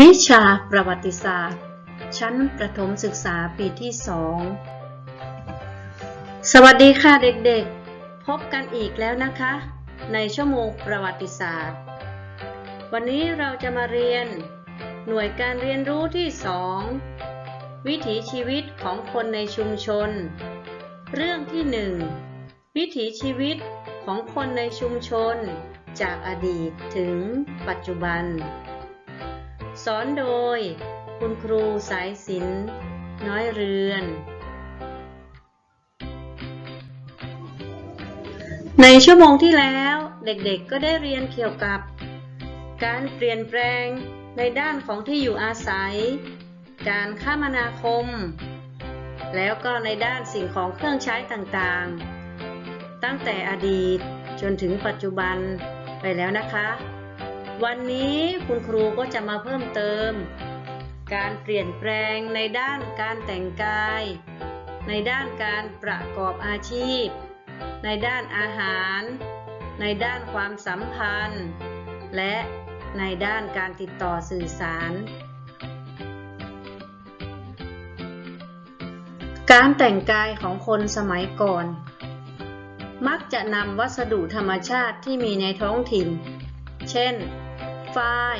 วิชาประวัติศาสตร์ ชั้นประถมศึกษาปีที่สอง สวัสดีค่ะเด็กๆ พบกันอีกแล้วนะคะ ในชั่วโมงประวัติศาสตร์ วันนี้เราจะมาเรียน หน่วยการเรียนรู้ที่สองวิถีชีวิตของคนในชุมชน เรื่องที่หนึ่งวิถีชีวิตของคนในชุมชน จากอดีตถึงปัจจุบัน สอนโดย คุณครูสายศิลป์น้อยเรือน ในชั่วโมงที่แล้วเด็กๆก็ได้เรียนเกี่ยวกับ การเปลี่ยนแปลงในด้านของที่อยู่อาศัย การคมนาคม แล้วก็ในด้านสิ่งของเครื่องใช้ต่างๆ ตั้งแต่อดีตจนถึงปัจจุบันไปแล้วนะคะ วันนี้คุณครูก็จะมาเพิ่มเติม การเปลี่ยนแปลงในด้านการแต่งกาย ในด้านการประกอบอาชีพ ในด้านอาหาร ในด้านความสัมพันธ์ และในด้านการติดต่อสื่อสาร การแต่งกายของคนสมัยก่อน มักจะนำวัสดุธรรมชาติที่มีในท้องถิ่น เช่น ฝ้าย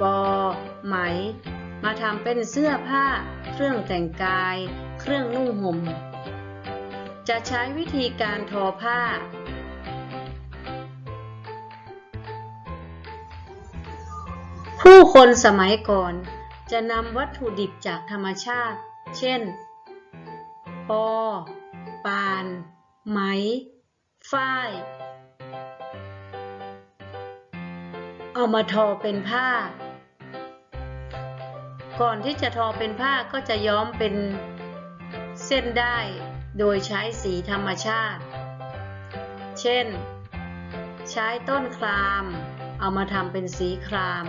ปอ ไหม มาทำเป็นเสื้อผ้า เครื่องแต่งกาย เครื่องนุ่งห่ม จะใช้วิธีการทอผ้า ผู้คนสมัยก่อน จะนำวัตถุดิบจากธรรมชาติ เช่น ปอ ปาน ไหม ฝ้าย เอามาทอเป็นผ้า ก่อนที่จะทอเป็นผ้าก็จะย้อมเป็นเส้นได้โดยใช้สีธรรมชาติ เช่น ใช้ต้นคราม เอามาทำเป็นสีคราม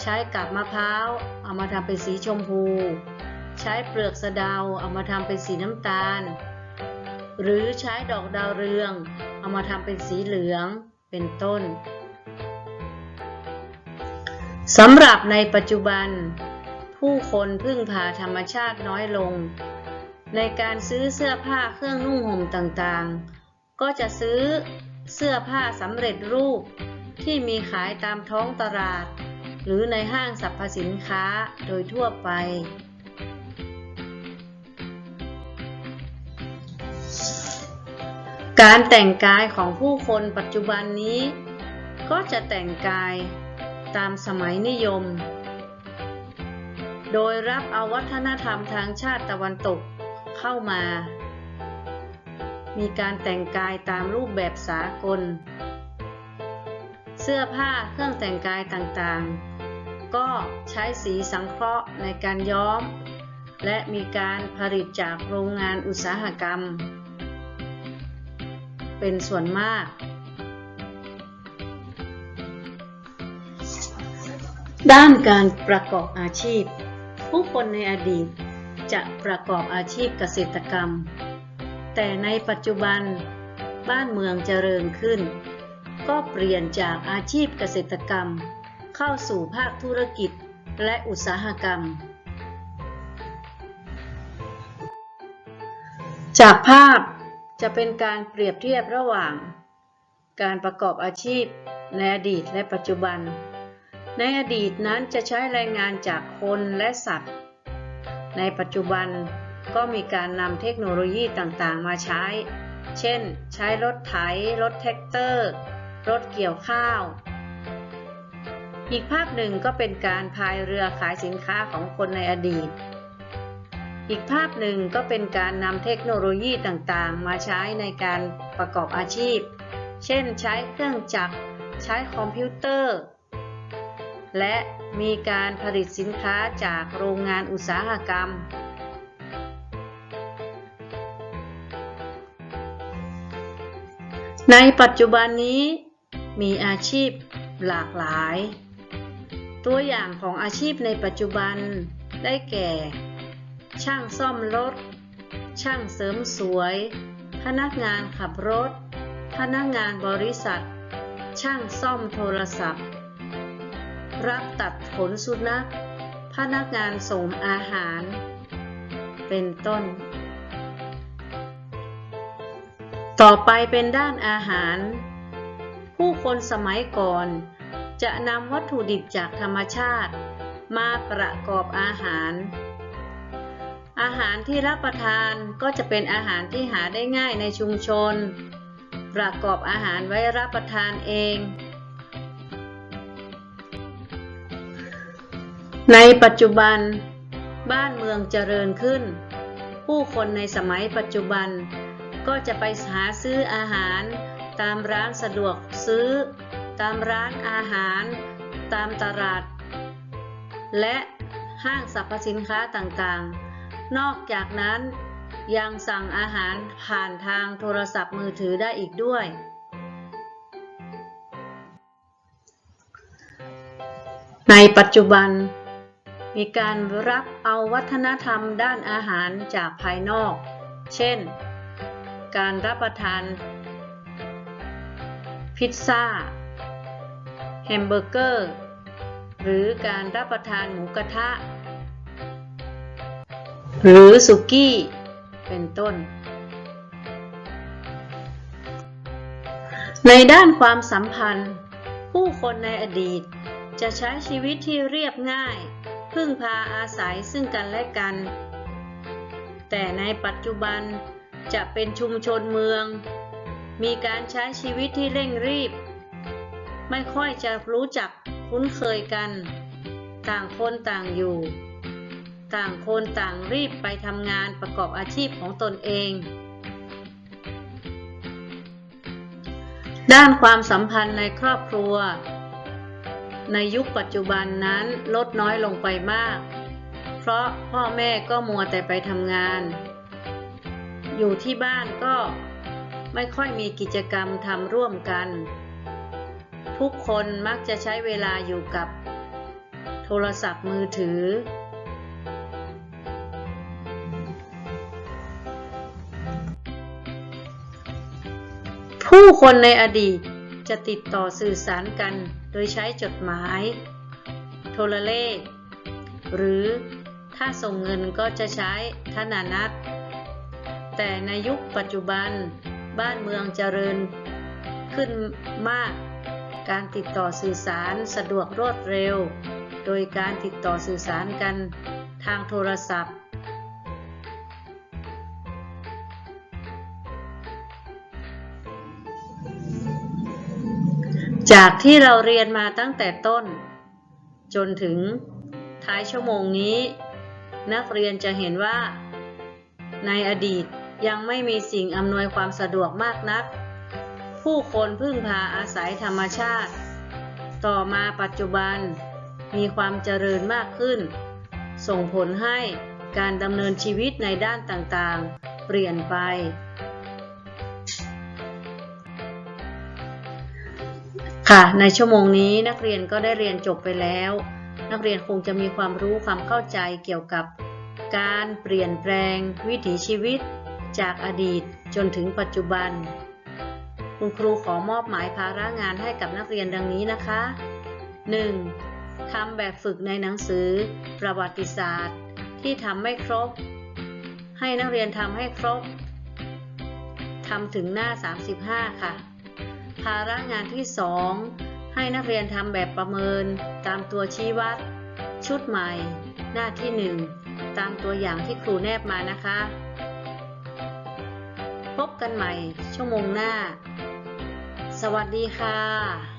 ใช้กับมะพร้าว เอามาทำเป็นสีชมพู ใช้เปลือกสะเดา เอามาทำเป็นสีน้ำตาล หรือใช้ดอกดาวเรือง เอามาทำเป็นสีเหลือง เป็นต้น สำหรับในปัจจุบัน ผู้คนพึ่งพาธรรมชาติน้อยลง ในการซื้อเสื้อผ้าเครื่องนุ่งห่มต่างๆ ก็จะซื้อเสื้อผ้าสำเร็จรูปที่มีขายตามท้องตลาด หรือในห้างสรรพสินค้าโดยทั่วไป การแต่งกายของผู้คนปัจจุบันนี้ ก็จะแต่งกาย ตามสมัยนิยม โดยรับเอาวัฒนธรรมทางชาติตะวันตกเข้ามา มีการแต่งกายตามรูปแบบสากล เสื้อผ้าเครื่องแต่งกายต่างๆ ก็ใช้สีสังเคราะห์ในการย้อม และมีการผลิตจากโรงงานอุตสาหกรรม เป็นส่วนมาก ด้านการประกอบอาชีพ ผู้คนในอดีตจะประกอบอาชีพเกษตรกรรม แต่ในปัจจุบันบ้านเมืองเจริญขึ้น ก็เปลี่ยนจากอาชีพเกษตรกรรม เข้าสู่ภาคธุรกิจและอุตสาหกรรม จากภาพจะเป็นการเปรียบเทียบระหว่าง การประกอบอาชีพในอดีตและปัจจุบัน ในอดีตนั้นจะใช้แรงงานจากคนและสัตว์ ในปัจจุบันก็มีการนำเทคโนโลยีต่างๆ มาใช้ เช่น ใช้รถไถ รถแท็กเตอร์ รถเกี่ยวข้าว อีกภาพหนึ่งก็เป็นการพายเรือขายสินค้าของคนในอดีต อีกภาพหนึ่งก็เป็นการนำเทคโนโลยีต่างๆ มาใช้ในการประกอบอาชีพ เช่น ใช้เครื่องจักร ใช้คอมพิวเตอร์ และมีการผลิตสินค้าจากโรงงานอุตสาหกรรม ในปัจจุบันนี้มีอาชีพหลากหลาย ตัวอย่างของอาชีพในปัจจุบันได้แก่ ช่างซ่อมรถ ช่างเสริมสวย พนักงานขับรถ พนักงานบริษัท ช่างซ่อมโทรศัพท์ รับตัดขนสุนัข พนักงานส่งอาหาร เป็นต้น ต่อไปเป็นด้านอาหาร ผู้คนสมัยก่อน จะนำวัตถุดิบจากธรรมชาติ มาประกอบอาหาร อาหารที่รับประทานก็จะเป็นอาหารที่หาได้ง่ายในชุมชน ประกอบอาหารไว้รับประทานเอง ในปัจจุบัน บ้านเมืองเจริญขึ้น ผู้คนในสมัยปัจจุบัน ก็จะไปหาซื้ออาหาร ตามร้านสะดวกซื้อ ตามร้านอาหาร ตามตลาด และห้างสรรพสินค้าต่างๆ นอกจากนั้นยังสั่งอาหารผ่านทางโทรศัพท์มือถือได้อีกด้วย ในปัจจุบัน มีการรับเอาวัฒนธรรมด้านอาหารจากภายนอก เช่น การรับประทาน พิซซ่า แฮมเบอร์เกอร์ หรือการรับประทานหมูกระทะ หรือสุกี้ เป็นต้น ในด้านความสัมพันธ์ ผู้คนในอดีตจะใช้ชีวิตที่เรียบง่าย พึ่งพาอาศัยซึ่งกันและกัน แต่ในปัจจุบันจะเป็นชุมชนเมือง มีการใช้ชีวิตที่เร่งรีบ ไม่ค่อยจะรู้จักคุ้นเคยกัน ต่างคนต่างอยู่ ต่างคนต่างรีบไปทำงานประกอบอาชีพของตนเอง ด้านความสัมพันธ์ในครอบครัว ในยุคปัจจุบันนั้นลดน้อยลงไปมาก เพราะพ่อแม่ก็มัวแต่ไปทำงาน อยู่ที่บ้านก็ไม่ค่อยมีกิจกรรมทำร่วมกัน ทุกคนมักจะใช้เวลาอยู่กับโทรศัพท์มือถือ ผู้คนในอดีต จะติดต่อสื่อสารกันโดยใช้จดหมาย โทรเลข หรือถ้าส่งเงินก็จะใช้ธนานัตแต่ในยุคปัจจุบันบ้านเมืองเจริญขึ้นมาก การติดต่อสื่อสารสะดวกรวดเร็ว โดยการติดต่อสื่อสารกันทางโทรศัพท์ จากที่เราเรียนมาตั้งแต่ต้น จนถึงท้ายชั่วโมงนี้ นักเรียนจะเห็นว่า ในอดีตยังไม่มีสิ่งอำนวยความสะดวกมากนัก ผู้คนพึ่งพาอาศัยธรรมชาติ ต่อมาปัจจุบันมีความเจริญมากขึ้น ส่งผลให้การดำเนินชีวิตในด้านต่างๆ เปลี่ยนไป ค่ะ ในชั่วโมงนี้นักเรียนก็ได้เรียนจบไปแล้ว นักเรียนคงจะมีความรู้ความเข้าใจเกี่ยวกับ การเปลี่ยนแปลงวิถีชีวิต จากอดีตจนถึงปัจจุบัน คุณครูขอมอบหมายภาระงานให้กับนักเรียนดังนี้นะคะ 1. ทำแบบฝึกในหนังสือ ประวัติศาสตร์ ที่ทำไม่ครบ ให้นักเรียนทำให้ครบทำถึงหน้า 35 ค่ะ ภาระงานที่ 2 ให้นักเรียนทำแบบประเมิน ตามตัวชี้วัด ชุดใหม่ หน้าที่ 1 ตามตัวอย่างที่ครูแนบมานะคะ พบกันใหม่ชั่วโมงหน้า สวัสดีค่ะ